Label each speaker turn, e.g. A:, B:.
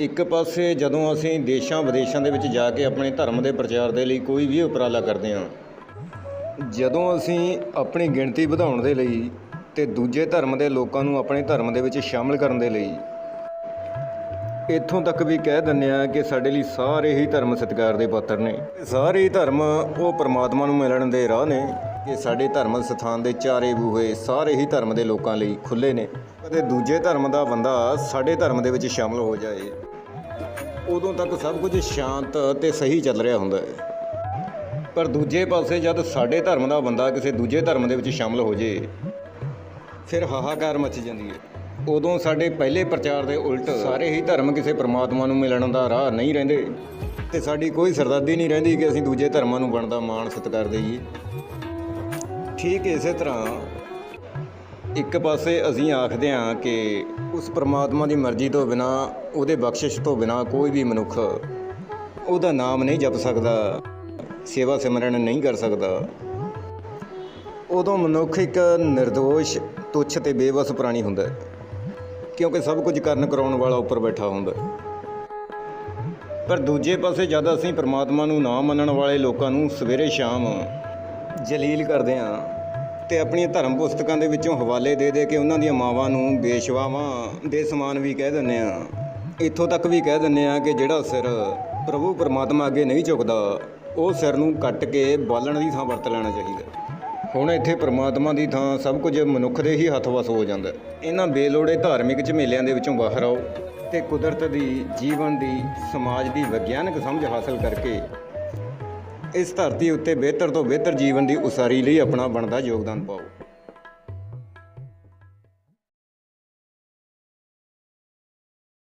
A: ਇੱਕ ਪਾਸੇ ਜਦੋਂ ਅਸੀਂ ਦੇਸ਼ਾਂ ਵਿਦੇਸ਼ਾਂ ਦੇ ਵਿੱਚ ਜਾ ਕੇ ਆਪਣੇ ਧਰਮ ਦੇ ਪ੍ਰਚਾਰ ਦੇ ਲਈ ਕੋਈ ਵੀ ਉਪਰਾਲਾ ਕਰਦੇ ਹਾਂ, ਜਦੋਂ ਅਸੀਂ ਆਪਣੀ ਗਿਣਤੀ ਵਧਾਉਣ ਦੇ ਲਈ ਤੇ ਦੂਜੇ ਧਰਮ ਦੇ ਲੋਕਾਂ ਨੂੰ ਆਪਣੇ ਧਰਮ ਦੇ ਵਿੱਚ ਸ਼ਾਮਲ ਕਰਨ ਦੇ ਲਈ, ਇੱਥੋਂ ਤੱਕ ਵੀ ਕਹਿ ਦਿੰਦੇ ਆ ਕਿ ਸਾਡੇ ਲਈ ਸਾਰੇ ਹੀ ਧਰਮ ਸਤਿਕਾਰ ਦੇ ਪਾਤਰ ਨੇ। ਸਾਰੇ ਹੀ ਧਰਮ ਉਹ ਪਰਮਾਤਮਾ ਨੂੰ ਮਿਲਣ ਦੇ ਰਾਹ ਨੇ ਕਿ ਸਾਡੇ ਧਰਮ ਸਥਾਨ ਦੇ ਚਾਰੇ ਬੂਹੇ ਸਾਰੇ ਹੀ ਧਰਮ ਦੇ ਲੋਕਾਂ ਲਈ ਖੁੱਲੇ ਨੇ। ਕਦੇ ਦੂਜੇ ਧਰਮ ਦਾ ਬੰਦਾ ਸਾਡੇ ਧਰਮ ਦੇ ਵਿੱਚ ਸ਼ਾਮਲ ਹੋ ਜਾਏ, ਉਦੋਂ ਤੱਕ ਸਭ ਕੁਝ ਸ਼ਾਂਤ ਤੇ ਸਹੀ ਚੱਲ ਰਿਹਾ ਹੁੰਦਾ ਹੈ। ਪਰ ਦੂਜੇ ਪਾਸੇ ਜਦ ਸਾਡੇ ਧਰਮ ਦਾ ਬੰਦਾ ਕਿਸੇ ਦੂਜੇ ਧਰਮ ਦੇ ਵਿੱਚ ਸ਼ਾਮਲ ਹੋ ਜੇ, ਫਿਰ ਹਾਹਾਕਾਰ ਮਚ ਜਾਂਦੀ ਹੈ। ਉਦੋਂ ਸਾਡੇ ਪਹਿਲੇ ਪ੍ਰਚਾਰ ਦੇ ਉਲਟ ਸਾਰੇ ਹੀ ਧਰਮ ਕਿਸੇ ਪ੍ਰਮਾਤਮਾ ਨੂੰ ਮਿਲਣ ਦਾ ਰਾਹ ਨਹੀਂ ਰਹਿੰਦੇ। ਤੇ ਸਾਡੀ ਕੋਈ ਸਰਦਾਦੀ ਨਹੀਂ ਰਹਿੰਦੀ ਕਿ ਅਸੀਂ ਦੂਜੇ ਧਰਮਾਂ ਨੂੰ ਬਣਦਾ ਮਾਣ ਸਤਿਕਾਰ ਦੇਈਏ। ਠੀਕ ਇਸੇ ਤਰ੍ਹਾਂ ਇੱਕ ਪਾਸੇ ਅਸੀਂ ਆਖਦੇ ਹਾਂ ਕਿ ਉਸ ਪ੍ਰਮਾਤਮਾ ਦੀ ਮਰਜ਼ੀ ਤੋਂ ਬਿਨਾ, ਉਹਦੇ ਬਖਸ਼ਿਸ਼ ਤੋਂ ਬਿਨਾ ਕੋਈ ਵੀ ਮਨੁੱਖ ਉਹਦਾ ਨਾਮ ਨਹੀਂ ਜਪ ਸਕਦਾ, ਸੇਵਾ ਸਿਮਰਨ ਨਹੀਂ ਕਰ ਸਕਦਾ। ਉਦੋਂ ਮਨੁੱਖ ਇੱਕ નિર્ਦੋਸ਼ ਤੁੱਛ ਤੇ ਬੇਵਸ ਪ੍ਰਾਣੀ ਹੁੰਦਾ ਹੈ, ਕਿਉਂਕਿ ਸਭ ਕੁਝ ਕਰਨ ਕਰਾਉਣ ਵਾਲਾ ਉੱਪਰ ਬੈਠਾ ਹੁੰਦਾ ਪਰ ਦੂਜੇ ਪਾਸੇ ਜਦ ਅਸੀਂ ਪ੍ਰਮਾਤਮਾ ਨੂੰ ਨਾ ਮੰਨਣ ਵਾਲੇ ਲੋਕਾਂ ਨੂੰ ਸਵੇਰੇ ਸ਼ਾਮ ਜਲੀਲ ਕਰਦੇ ਹਾਂ ਤੇ ਆਪਣੀਆਂ ਧਰਮ ਪੁਸਤਕਾਂ ਦੇ ਵਿੱਚੋਂ ਹਵਾਲੇ ਦੇ ਦੇ ਕੇ ਉਹਨਾਂ ਦੀਆਂ ਮਾਵਾਂ ਨੂੰ ਬੇਸ਼ਵਾਵਾਂ ਦੇ ਸਮਾਨ ਵੀ ਕਹਿ ਦਿੰਦੇ ਆ ਇੱਥੋਂ ਤੱਕ ਵੀ ਕਹਿ ਦਿੰਦੇ ਆ ਕਿ ਜਿਹੜਾ ਸਿਰ ਪ੍ਰਭੂ ਪਰਮਾਤਮਾ ਅੱਗੇ ਨਹੀਂ ਝੁਕਦਾ, ਉਹ ਸਿਰ ਨੂੰ ਕੱਟ ਕੇ ਬਾਲਣ ਦੀ ਥਾਂ ਵਰਤ ਲੈਣਾ ਚਾਹੀਦਾ। ਹੁਣ ਇੱਥੇ ਪ੍ਰਮਾਤਮਾ ਦੀ ਥਾਂ ਸਭ ਕੁਝ ਮਨੁੱਖ ਦੇ ਹੀ ਹੱਥ ਵਸ ਹੋ ਜਾਂਦਾ। ਇਹਨਾਂ ਬੇਲੋੜੇ ਧਾਰਮਿਕ ਝਮੇਲਿਆਂ ਦੇ ਵਿੱਚੋਂ ਬਾਹਰ ਆਓ ਤੇ ਕੁਦਰਤ ਦੀ, ਜੀਵਨ ਦੀ, ਸਮਾਜ ਦੀ ਵਿਗਿਆਨਕ ਸਮਝ ਹਾਸਲ ਕਰਕੇ ਇਸ ਧਰਤੀ ਉੱਤੇ ਬਿਹਤਰ ਤੋਂ ਬਿਹਤਰ ਜੀਵਨ ਦੀ ਉਸਾਰੀ ਲਈ ਆਪਣਾ ਬਣਦਾ ਯੋਗਦਾਨ ਪਾਓ।